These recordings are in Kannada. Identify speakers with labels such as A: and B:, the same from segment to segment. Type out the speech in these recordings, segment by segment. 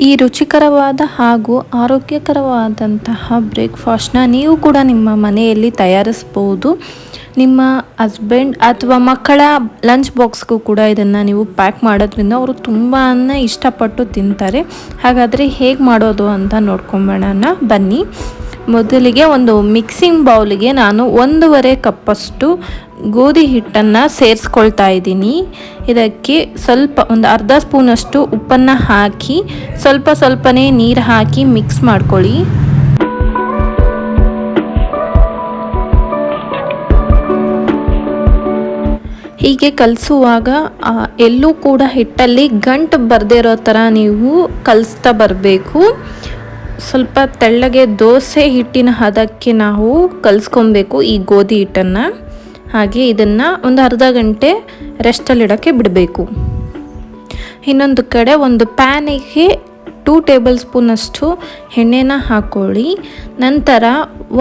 A: ಈ ರುಚಿಕರವಾದ ಹಾಗೂ ಆರೋಗ್ಯಕರವಾದಂತಹ ಬ್ರೇಕ್ಫಾಸ್ಟ್ನ ನೀವು ಕೂಡ ನಿಮ್ಮ ಮನೆಯಲ್ಲಿ ತಯಾರಿಸ್ಬೋದು. ನಿಮ್ಮ ಹಸ್ಬೆಂಡ್ ಅಥವಾ ಮಕ್ಕಳ ಲಂಚ್ ಬಾಕ್ಸ್ಗೂ ಕೂಡ ಇದನ್ನು ನೀವು ಪ್ಯಾಕ್ ಮಾಡೋದ್ರಿಂದ ಅವರು ತುಂಬಾ ಇಷ್ಟಪಟ್ಟು ತಿಂತಾರೆ. ಹಾಗಾದರೆ ಹೇಗೆ ಮಾಡೋದು ಅಂತ ನೋಡ್ಕೊಂಬೋಣ ಬನ್ನಿ. ಮೊದಲಿಗೆ ಒಂದು ಮಿಕ್ಸಿಂಗ್ ಬೌಲಿಗೆ ನಾನು ಒಂದೂವರೆ ಕಪ್ಪಷ್ಟು ಗೋಧಿ ಹಿಟ್ಟನ್ನು ಸೇರಿಸ್ಕೊಳ್ತಾ ಇದ್ದೀನಿ. ಇದಕ್ಕೆ ಸ್ವಲ್ಪ ಒಂದು ಅರ್ಧ ಸ್ಪೂನಷ್ಟು ಉಪ್ಪನ್ನು ಹಾಕಿ ಸ್ವಲ್ಪ ಸ್ವಲ್ಪನೇ ನೀರು ಹಾಕಿ ಮಿಕ್ಸ್ ಮಾಡ್ಕೊಳ್ಳಿ. ಹೀಗೆ ಕಲಿಸುವಾಗ ಎಲ್ಲೂ ಕೂಡ ಹಿಟ್ಟಲ್ಲಿ ಗಂಟು ಬರದೇ ಇರೋ ಥರ ನೀವು ಕಲಿಸ್ತಾ ಬರಬೇಕು. ಸ್ವಲ್ಪ ತೆಳ್ಳಗೆ ದೋಸೆ ಹಿಟ್ಟಿನ ಹದಕ್ಕೆ ನಾವು ಕಲಿಸ್ಕೊಬೇಕು ಈ ಗೋಧಿ ಹಿಟ್ಟನ್ನು. ಹಾಗೆ ಇದನ್ನು ಒಂದು ಅರ್ಧ ಗಂಟೆ ರೆಸ್ಟಲ್ಲಿಡೋಕ್ಕೆ ಬಿಡಬೇಕು. ಇನ್ನೊಂದು ಕಡೆ ಒಂದು ಪ್ಯಾನಿಗೆ ಟೂ ಟೇಬಲ್ ಸ್ಪೂನಷ್ಟು ಎಣ್ಣೆನ ಹಾಕ್ಕೊಳ್ಳಿ ನಂತರ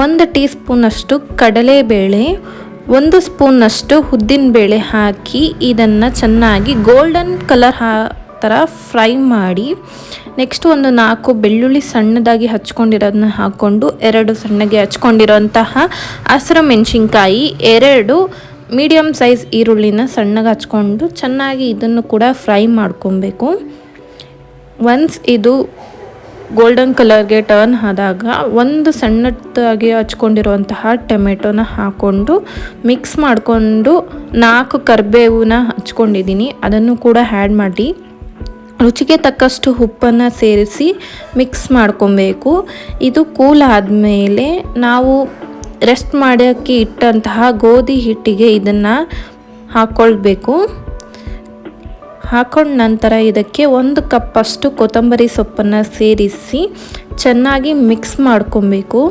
A: ಒಂದು ಟೀ ಸ್ಪೂನಷ್ಟು ಕಡಲೆಬೇಳೆ, ಒಂದು ಸ್ಪೂನಷ್ಟು ಉದ್ದಿನಬೇಳೆ ಹಾಕಿ ಇದನ್ನು ಚೆನ್ನಾಗಿ ಗೋಲ್ಡನ್ ಕಲರ್ ಹಾ ಥರ ಫ್ರೈ ಮಾಡಿ ನೆಕ್ಸ್ಟ್ ಒಂದು ನಾಲ್ಕು ಬೆಳ್ಳುಳ್ಳಿ ಸಣ್ಣದಾಗಿ ಹಚ್ಕೊಂಡಿರೋದನ್ನ ಹಾಕ್ಕೊಂಡು ಎರಡು ಸಣ್ಣಗೆ ಹಚ್ಕೊಂಡಿರೋಂತಹ ಹಸಿರು ಮೆಣಸಿನ್ಕಾಯಿ, ಎರಡು ಮೀಡಿಯಮ್ ಸೈಜ್ ಈರುಳ್ಳಿನ ಸಣ್ಣಗೆ ಹಚ್ಕೊಂಡು ಚೆನ್ನಾಗಿ ಇದನ್ನು ಕೂಡ ಫ್ರೈ ಮಾಡ್ಕೊಬೇಕು. ಒನ್ಸ್ ಇದು ಗೋಲ್ಡನ್ ಕಲರ್ಗೆ ಟರ್ನ್ ಆದಾಗ ಒಂದು ಸಣ್ಣದಾಗಿ ಹಚ್ಕೊಂಡಿರುವಂತಹ ಟೊಮೆಟೊನ ಹಾಕ್ಕೊಂಡು ಮಿಕ್ಸ್ ಮಾಡಿಕೊಂಡು ನಾಲ್ಕು ಕರಿಬೇವನ್ನ ಹಚ್ಕೊಂಡಿದ್ದೀನಿ. ಅದನ್ನು ಕೂಡ ಆ್ಯಡ್ ಮಾಡಿ. ರುಚಿಗೆ ತಕ್ಕಷ್ಟು ಉಪ್ಪನ್ನು ಸೇರಿಸಿ ಮಿಕ್ಸ್ ಮಾಡ್ಕೊಬೇಕು. ಇದು ಕೂಲ್ ಆದಮೇಲೆ ನಾವು ರೆಸ್ಟ್ ಮಾಡೋಕ್ಕೆ ಇಟ್ಟಂತಹ ಗೋಧಿ ಹಿಟ್ಟಿಗೆ ಇದನ್ನು ಹಾಕ್ಕೊಳ್ಬೇಕು ಹಾಕೊಂಡ ನಂತರ ಇದಕ್ಕೆ ಒಂದು ಕಪ್ಪಷ್ಟು ಕೊತ್ತಂಬರಿ ಸೊಪ್ಪನ್ನು ಸೇರಿಸಿ ಚೆನ್ನಾಗಿ ಮಿಕ್ಸ್ ಮಾಡ್ಕೊಬೇಕು.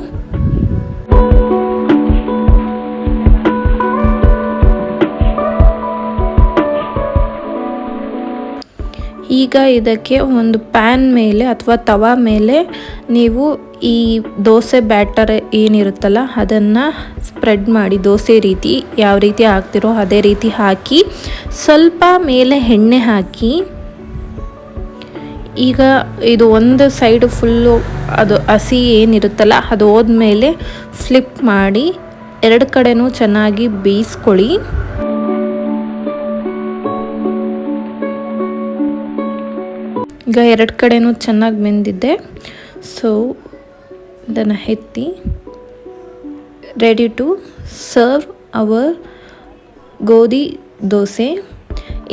A: ಈಗ ಇದಕ್ಕೆ ಒಂದು ಪ್ಯಾನ್ ಮೇಲೆ ಅಥವಾ ತವಾ ಮೇಲೆ ನೀವು ಈ ದೋಸೆ ಬ್ಯಾಟರ್ ಏನಿರುತ್ತಲ್ಲ, ಅದನ್ನು ಸ್ಪ್ರೆಡ್ ಮಾಡಿ ದೋಸೆ ರೀತಿ ಯಾವ ರೀತಿ ಹಾಕ್ತಿರೋ ಅದೇ ರೀತಿ ಹಾಕಿ ಸ್ವಲ್ಪ ಮೇಲೆ ಎಣ್ಣೆ ಹಾಕಿ, ಈಗ ಇದು ಒಂದು ಸೈಡು ಫುಲ್ಲು ಅದು ಹಸಿ ಏನಿರುತ್ತಲ್ಲ, ಅದು ಹೋದ್ಮೇಲೆ ಫ್ಲಿಪ್ ಮಾಡಿ ಎರಡು ಕಡೆನೂ ಚೆನ್ನಾಗಿ ಬೇಯಿಸ್ಕೊಳ್ಳಿ. ಈಗ ಎರಡು ಕಡೆನೂ ಚೆನ್ನಾಗಿ ಬೆಂದಿದ್ದೆ ಸೊ ಇದನ್ನು ಎತ್ತಿ ರೆಡಿ ಟು ಸರ್ವ್ ಅವರ್ ಗೋಧಿ ದೋಸೆ.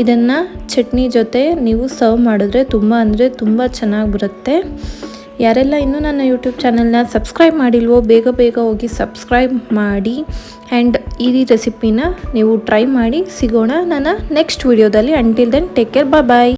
A: ಇದನ್ನು ಚಟ್ನಿ ಜೊತೆ ನೀವು ಸರ್ವ್ ಮಾಡಿದ್ರೆ ತುಂಬ ಅಂದರೆ ತುಂಬ ಚೆನ್ನಾಗಿ ಬರುತ್ತೆ. ಯಾರೆಲ್ಲ ಇನ್ನೂ ನನ್ನ ಯೂಟ್ಯೂಬ್ ಚಾನಲ್ನ ಸಬ್ಸ್ಕ್ರೈಬ್ ಮಾಡಿಲ್ವೋ, ಬೇಗ ಬೇಗ ಹೋಗಿ ಸಬ್ಸ್ಕ್ರೈಬ್ ಮಾಡಿ ಆ್ಯಂಡ್ ಈ ರೆಸಿಪಿನ ನೀವು ಟ್ರೈ ಮಾಡಿ ಸಿಗೋಣ. ನನ್ನ ನೆಕ್ಸ್ಟ್ ವೀಡಿಯೋದಲ್ಲಿ until then take care bye bye